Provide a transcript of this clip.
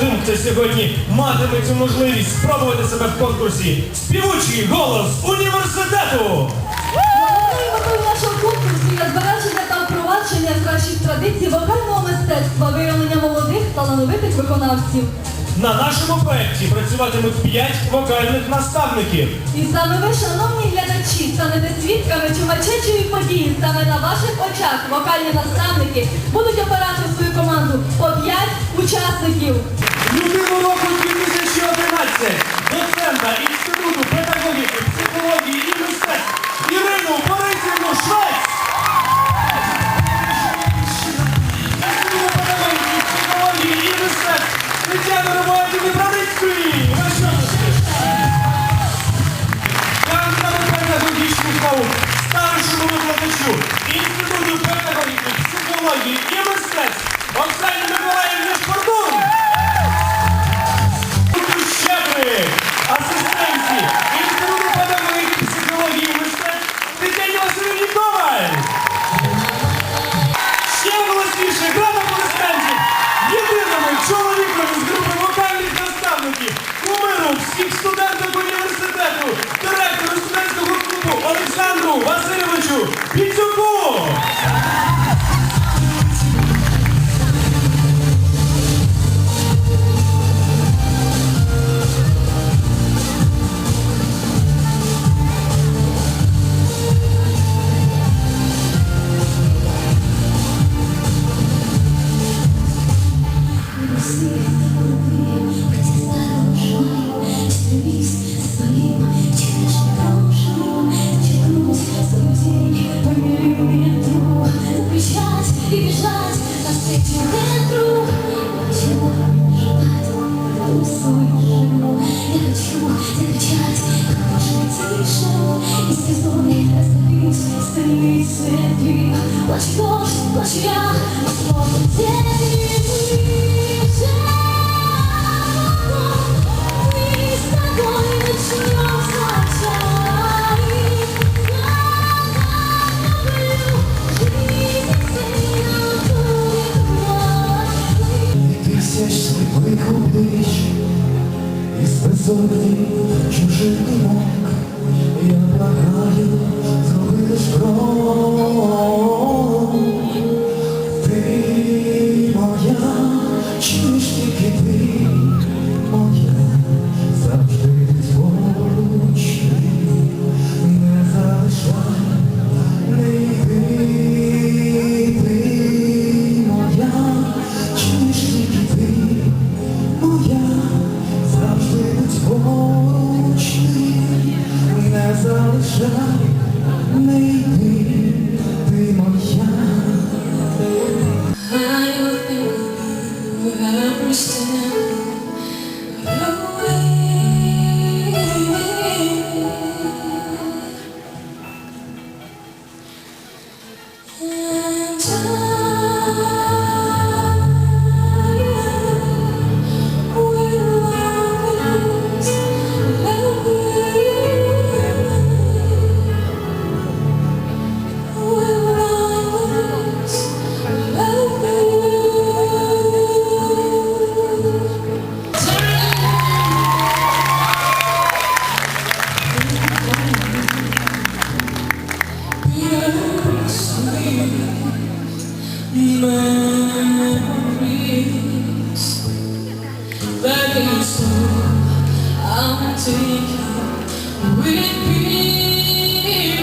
тим, хто сьогодні матиме цю можливість спробувати себе в конкурсі. Співучий голос університету! Головною нашого конкурсу є збереження та впровадження кращих традицій вокального мистецтва, виявлення молодих талановитих виконавців. На нашому проєкті працюватимуть 5 вокальних наставників. І саме ви, шановні глядачі, станете свідками чумачечої події. Саме на ваших очах вокальні наставники будуть учасників. Людину року 2011 доцента Інституту педагогіки, психології і мистецтв Ірину Борисівну Швець! Інституту педагогіки, психології і мистецтв Тетяну Романівну! Кандидату педагогічних наук, старшому викладачу Інституту педагогіки, психології і безодні чужих думок. Я благаю зроби лиш begging so I'm taking with me.